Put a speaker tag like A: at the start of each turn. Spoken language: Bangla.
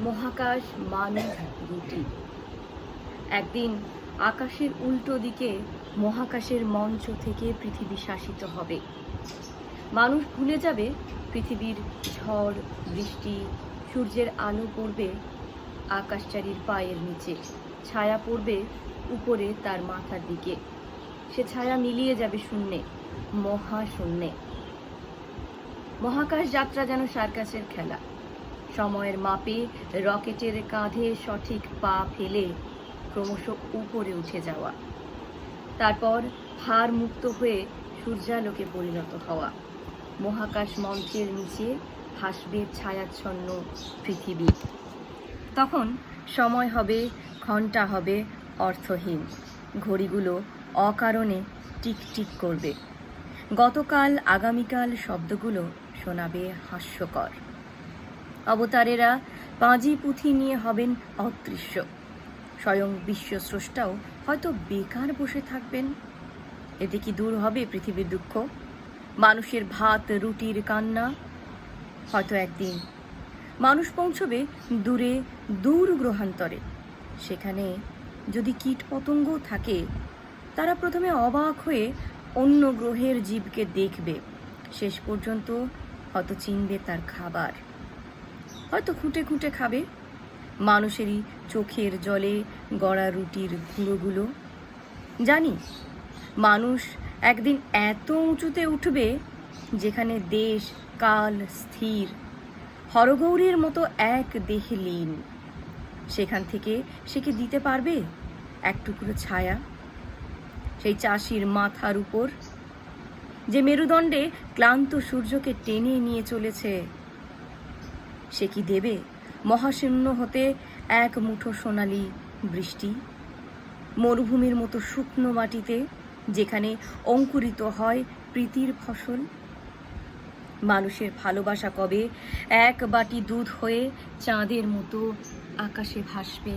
A: মহাকাশ মানব রুটি। একদিন আকাশের উল্টো দিকে মহাকাশের মঞ্চ থেকে পৃথিবী শাসিত হবে। মানুষ ভুলে যাবে পৃথিবীর ঝড়, বৃষ্টি, সূর্যের আলো পড়বে আকাশচারীর পায়ের নিচে। ছায়া পড়বে উপরে তার মাথার দিকে। সে ছায়া মিলিয়ে যাবে শূন্যে, মহাশূন্যে। মহাকাশ যাত্রা যেন সার্কাসের খেলা। সময়ের মাপে রকেটের কাঁধে সঠিক পা ফেলে ক্রমশ উপরে উঠে যাওয়া। তারপর হার মুক্ত হয়ে সূর্যালোকে পরিণত হওয়া। মহাকাশ মঞ্চের নিচে ভাসবে ছায়াচ্ছন্ন পৃথিবী। তখন সময় হবে ঘণ্টা হবে অর্থহীন। ঘড়িগুলো অকারণে টিক টিক করবে। গতকাল, আগামীকাল শব্দগুলো শোনাবে হাস্যকর। অবতারেরা পাঁজি পুঁথি নিয়ে হবেন অদৃশ্য। স্বয়ং বিশ্বস্রষ্টাও হয়তো বেকার বসে থাকবেন। এতে কি দূর হবে পৃথিবীর দুঃখ? মানুষের ভাত, রুটির কান্না? হয়তো একদিন মানুষ পৌঁছবে দূরে, দূর গ্রহান্তরে। সেখানে যদি কীট পতঙ্গ থাকে, তারা প্রথমে অবাক হয়ে অন্য গ্রহের জীবকে দেখবে। শেষ পর্যন্ত হয়তো চিনবে তার খাবার। হয়তো খুঁটে খুঁটে খাবে। মানুষেরই চোখের জলে গড়া রুটির গুঁড়োগুলো। জানি মানুষ একদিন এত উঁচুতে উঠবে যেখানে দেশ কাল স্থির, হরগৌরীর মতো এক দেহে লীন। সেখান থেকে সে কি দিতে পারবে এক টুকরো ছায়া? সেই চাষির মাথার উপর, যে মেরুদণ্ডে ক্লান্ত সূর্যকে টেনে নিয়ে চলেছে সে কি দেবে? মহাশূন্য হতে এক মুঠো সোনালি বৃষ্টি। মরুভূমির মতো শুকনো মাটিতে যেখানে অঙ্কুরিত হয় প্রীতির ফসল। মানুষের ভালোবাসা কবে এক বাটি দুধ হয়ে চাঁদের মতো আকাশে ভাসবে?